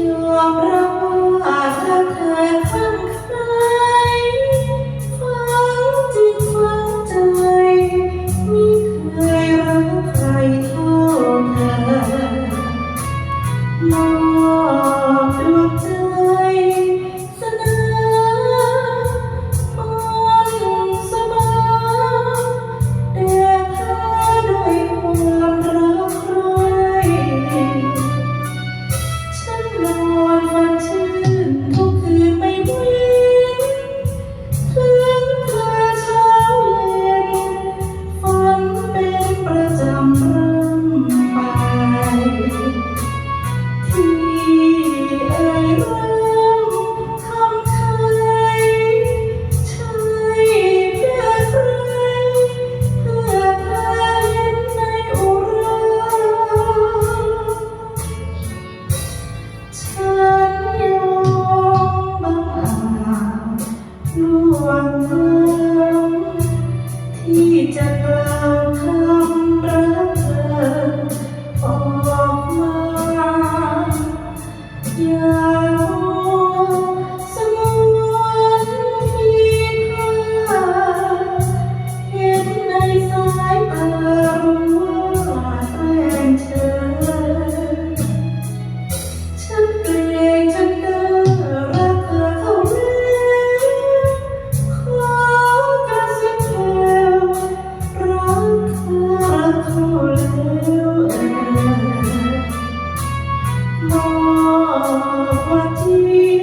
ยอมรับรักเธอข้างใครฟังจิตฟังใจไม่เคยรักใครเท่าเธอมองดวงใจ ว่าที่